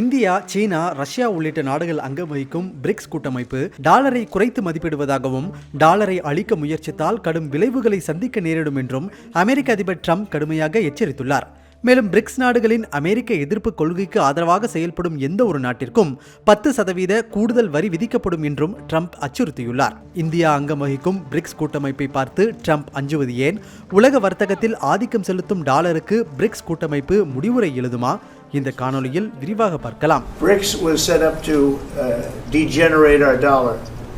India சீனா Russia உள்ளிட்ட நாடுகள் அங்கம் வகிக்கும் பிரிக்ஸ் கூட்டமைப்பு டாலரை குறைத்து மதிப்பிடுவதாகவும் டாலரை அழிக்க முயற்சித்தால் கடும் விளைவுகளை சந்திக்க நேரிடும் என்றும் அமெரிக்க அதிபர் ட்ரம்ப் கடுமையாக எச்சரித்துள்ளார். மேலும் பிரிக்ஸ் நாடுகளின் அமெரிக்க எதிர்ப்பு கொள்கைக்கு ஆதரவாக செயல்படும் எந்த ஒரு நாட்டிற்கும் பத்து சதவீத கூடுதல் வரி விதிக்கப்படும் என்றும் ட்ரம்ப் அச்சுறுத்தியுள்ளார். இந்தியா அங்கம் வகிக்கும் பிரிக்ஸ் கூட்டமைப்பை பார்த்து ட்ரம்ப் அஞ்சுவது ஏன்? உலக வர்த்தகத்தில் ஆதிக்கம் செலுத்தும் டாலருக்கு பிரிக்ஸ் கூட்டமைப்பு முடிவுரை எழுதுமா? இந்த காணொலியில் விரிவாக பார்க்கலாம் BRICS was set up to uh, degenerate our dollar.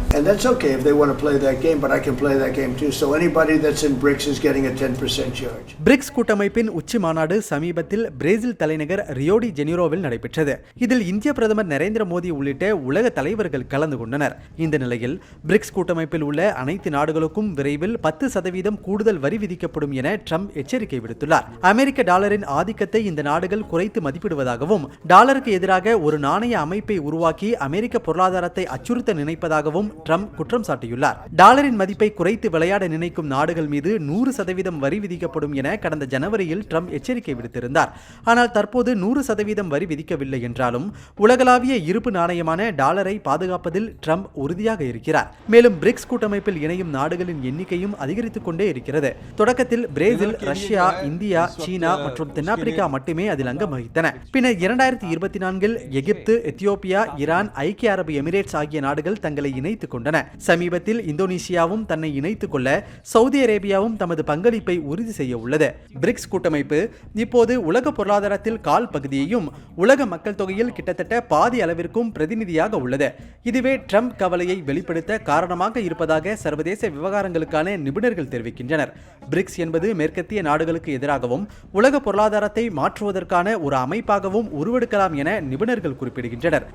And that's okay if they want to play that game, but I can play that game too. So anybody that's in BRICS is getting a 10% charge. BRICS கூட்டமைப்பின் உச்சி மாநாடு சமீபத்தில் Brazil தலைநகர் ரியோடி ஜெனிரோவில் நடைபெற்றது இதில் இந்திய பிரதமர் நரேந்திர மோடி உள்ளிட்ட உலக தலைவர்கள் கலந்து கொண்டனர் இந்த நிலையில் பிரிக்ஸ் கூட்டமைப்பில் உள்ள அனைத்து நாடுகளுக்கும் விரைவில் பத்து சதவீதம் கூடுதல் வரி விதிக்கப்படும் என ட்ரம்ப் எச்சரிக்கை விடுத்துள்ளார் அமெரிக்க டாலரின் ஆதிக்கத்தை இந்த நாடுகள் குறைத்து மதிப்பிடுவதாகவும் டாலருக்கு எதிராக ஒரு நாணய அமைப்பை உருவாக்கி அமெரிக்க பொருளாதாரத்தை அச்சுறுத்த நினைப்பதாகவும் ட்ரம்ப் குற்றம் சாட்டியுள்ளார். டாலரின் மதிப்பை குறைத்து விளையாட நினைக்கும் நாடுகள் மீது நூறு சதவீதம் வரி விதிக்கப்படும் என கடந்த ஜனவரியில் ட்ரம்ப் எச்சரிக்கை விடுத்திருந்தார். ஆனால் தற்போது நூறு சதவீதம் வரி விதிக்கவில்லை என்றாலும் உலகளாவிய இருப்பு நாணயமான டாலரை பாதுகாப்பதில் ட்ரம்ப் உறுதியாக இருக்கிறார். மேலும் பிரிக்ஸ் கூட்டமைப்பில் இணையும் நாடுகளின் எண்ணிக்கையும் அதிகரித்துக் கொண்டே இருக்கிறது. தொடக்கத்தில் பிரேசில் ரஷ்யா இந்தியா சீனா மற்றும் தென்னாப்பிரிக்கா மட்டுமே அதில் அங்கம் வகித்தன. பின்னர் இரண்டாயிரத்தி இருபத்தி நான்கில் எகிப்து எத்தியோப்பியா ஈரான் ஐக்கிய அரபு எமிரேட்ஸ் ஆகிய நாடுகள் தங்களை இணைத்துக் கொண்டன சமீபத்தில் இந்தோனேஷியாவும் தன்னை இணைத்துக் கொள்ள சவுதி அரேபியாவும் தமது பங்களிப்பை உறுதி செய்ய உள்ளது. பிரிக்ஸ் கூட்டமைப்பு இப்போது உலக பொருளாதாரத்தில் கால் பகுதியையும் உலக மக்கள் தொகையில் கிட்டத்தட்ட பாதி அளவிற்கும் பிரதிநிதியாக உள்ளது. இதுவே ட்ரம்ப் கவலையை வெளிப்படுத்த காரணமாக இருப்பதாக சர்வதேச விவகாரங்களுக்கான நிபுணர்கள் தெரிவிக்கின்றனர். பிரிக்ஸ் என்பது மேற்கத்திய நாடுகளுக்கு எதிராகவும் உலக பொருளாதாரத்தை மாற்றுவதற்கான ஒரு அமைப்பாகவும் உருவெடுக்கலாம் என நிபுணர்கள் குறிப்பிடுகின்றனர்.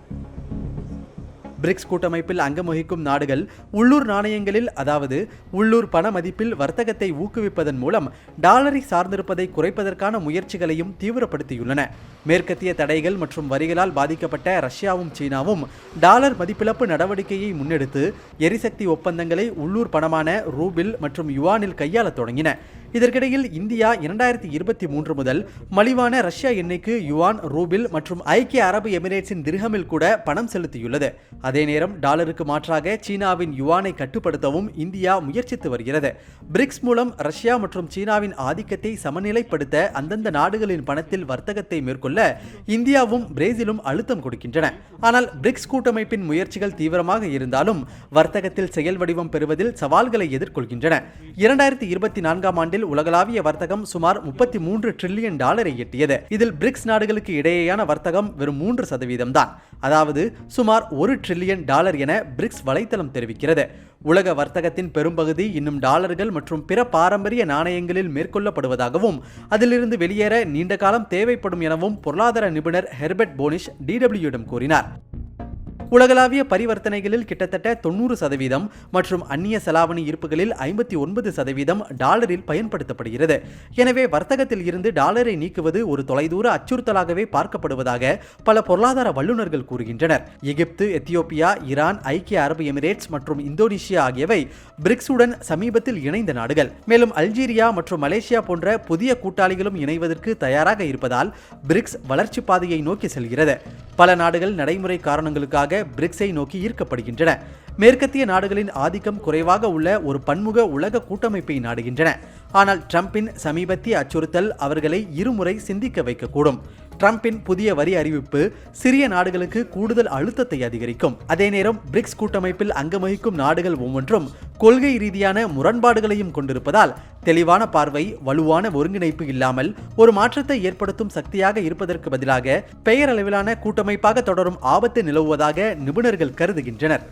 பிரிக்ஸ் கூட்டமைப்பில் அங்கம் வகிக்கும் நாடுகள் உள்ளூர் நாணயங்களில் அதாவது உள்ளூர் பண மதிப்பில் வர்த்தகத்தை ஊக்குவிப்பதன் மூலம் டாலரை சார்ந்திருப்பதை குறைப்பதற்கான முயற்சிகளையும் தீவிரப்படுத்தியுள்ளன. மேற்கத்திய தடைகள் மற்றும் வரிகளால் பாதிக்கப்பட்ட ரஷ்யாவும் சீனாவும் டாலர் மதிப்பிழப்பு நடவடிக்கையை முன்னெடுத்து எரிசக்தி ஒப்பந்தங்களை உள்ளூர் பணமான ரூபில் மற்றும் யுவானில் கையாளத் தொடங்கின. இதற்கிடையில் இந்தியா இரண்டாயிரத்தி இருபத்தி மூன்று முதல் மலிவான ரஷ்யா எண்ணெய்க்கு யுவான் ரூபில் மற்றும் ஐக்கிய அரபு எமிரேட்ஸின் திர்ஹமில் கூட பணம் செலுத்தியுள்ளது. அதே நேரம் டாலருக்கு மாற்றாக சீனாவின் யுவானை கட்டுப்படுத்தவும் இந்தியா முயற்சித்து வருகிறது. பிரிக்ஸ் மூலம் ரஷ்யா மற்றும் சீனாவின் ஆதிக்கத்தை சமநிலைப்படுத்த அந்தந்த நாடுகளின் பணத்தில் வர்த்தகத்தை மேற்கொள்ள இந்தியாவும் பிரேசிலும் அழுத்தம் கொடுக்கின்றன. ஆனால் பிரிக்ஸ் கூட்டமைப்பின் முயற்சிகள் தீவிரமாக இருந்தாலும் வர்த்தகத்தில் செயல் வடிவம் பெறுவதில் சவால்களை எதிர்கொள்கின்றன. இரண்டாயிரத்தி இருபத்தி நான்காம் ஆண்டில் உலகளாவிய வர்த்தகம் சுமார் முப்பத்தி மூன்று டிரில்லியன் டாலரை எட்டியது. இதில் பிரிக்ஸ் நாடுகளுக்கு இடையேயான வர்த்தகம் வெறும் மூன்று சதவீதம் தான். அதாவது சுமார் ஒரு டிரில்லியன் டாலர் என பிரிக்ஸ் வலைத்தளம் தெரிவிக்கிறது. உலக வர்த்தகத்தின் பெரும்பகுதி இன்னும் டாலர்கள் மற்றும் பிற பாரம்பரிய நாணயங்களில் மேற்கொள்ளப்படுவதாகவும் அதிலிருந்து வெளியேற நீண்ட காலம் தேவைப்படும் எனவும் பொருளாதார நிபுணர் ஹெர்பர்ட் போனிஷ் டிடபிள்யூடம் கூறினார். உலகளாவிய பரிவர்த்தனைகளில் கிட்டத்தட்ட தொண்ணூறு சதவீதம் மற்றும் அந்நிய செலாவணி இருப்புகளில் ஐம்பத்தி ஒன்பது சதவீதம் டாலரில் பயன்படுத்தப்படுகிறது. எனவே வர்த்தகத்தில் இருந்து டாலரை நீக்குவது ஒரு தொலைதூர அச்சுறுத்தலாகவே பார்க்கப்படுவதாக பல பொருளாதார வல்லுநர்கள் கூறுகின்றனர். எகிப்து எத்தியோப்பியா ஈரான் ஐக்கிய அரபு எமிரேட்ஸ் மற்றும் இந்தோனேஷியா ஆகியவை பிரிக்ஸுடன் சமீபத்தில் இணைந்த நாடுகள். மேலும் அல்ஜீரியா மற்றும் மலேசியா போன்ற புதிய கூட்டாளிகளும் இணைவதற்கு தயாராக இருப்பதால் பிரிக்ஸ் வளர்ச்சி பாதையை நோக்கி செல்கிறது. பல நாடுகள் நடைமுறை காரணங்களுக்காக பிரிக்ஸை நோக்கி ஈர்க்கப்படுகின்றன. மேற்கத்திய நாடுகளின் ஆதிக்கம் குறைவாக உள்ள ஒரு பன்முக உலக கூட்டமைப்பை நாடுகின்றன. ஆனால் ட்ரம்பின் சமீபத்திய அச்சுறுத்தல் அவர்களை இருமுறை சிந்திக்க வைக்கக்கூடும். ட்ரம்பின் புதிய வரி அறிவிப்பு சிறிய நாடுகளுக்கு கூடுதல் அழுத்தத்தை அதிகரிக்கும். அதே நேரம் பிரிக்ஸ் கூட்டமைப்பில் அங்கவகிக்கும் நாடுகள் ஒவ்வொன்றும் கொள்கை ரீதியான முரண்பாடுகளையும் கொண்டிருப்பதால் தெளிவான பார்வை வலுவான ஒருங்கிணைப்பு இல்லாமல் ஒரு மாற்றத்தை ஏற்படுத்தும் சக்தியாக இருப்பதற்கு பதிலாக பெயரளவிலான கூட்டமைப்பாக தொடரும் ஆபத்து நிலவுவதாக நிபுணர்கள் கருதுகின்றனர்.